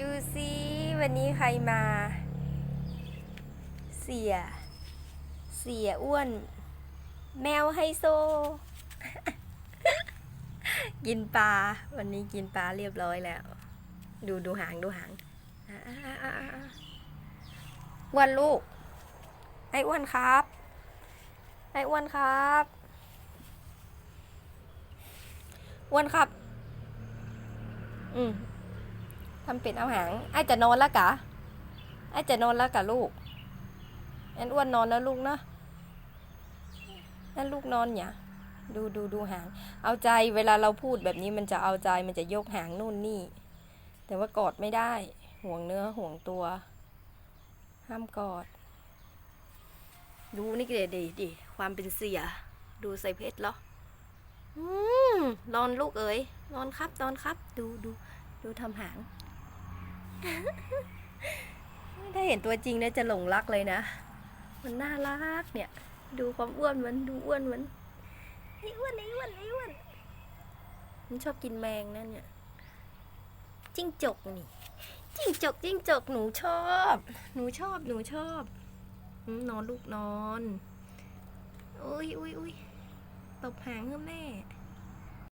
ดูซิวันนี้ใครมา เสีย เสียอ้วน แมวไฮโซ กินปลา วันนี้กินปลาเรียบร้อยแล้ว ดูดูหางดูหางอ้วนลูก ไอ้อ้วนครับ ไอ้อ้วนครับอ้วนครับ อืม ทำเป็ดเอาหางไอ้จะนอนแล้วกะไอ้จะนอนแล้วกะลูกแอนอ้วนนอนแล้วลูกเนาะแอนลูกนอนเนี่ยดูดูดูหาง เอาใจเวลาเราพูดแบบนี้มันจะเอาใจมันจะยกหางนู่นนี่ แต่ว่ากอดไม่ได้ ห่วงเนื้อห่วงตัว ห้ามกอด ดูนี่เดดิดิความเป็นเสีย ดูใส่เพชรเหรออืมนอนลูกเอ๋ยนอนครับนอนครับ ดูดูดูทำหาง ถ้าเห็นตัวจริงเนี่ยจะหลงรักเลยนะ มันน่ารักเนี่ย ดูความอ้วนมันดูอ้วนมันไอ้อ้วนไอ้อ้วนไอ้อ้วนมันชอบกินแมงนั่นเนี่ย จิ้งจกนี่ จิ้งจกจิ้งจกหนูชอบ หนูชอบหนูชอบ นอนลูกนอน อุ้ยอุ้ยอุ้ยตบหางเพื่อแม่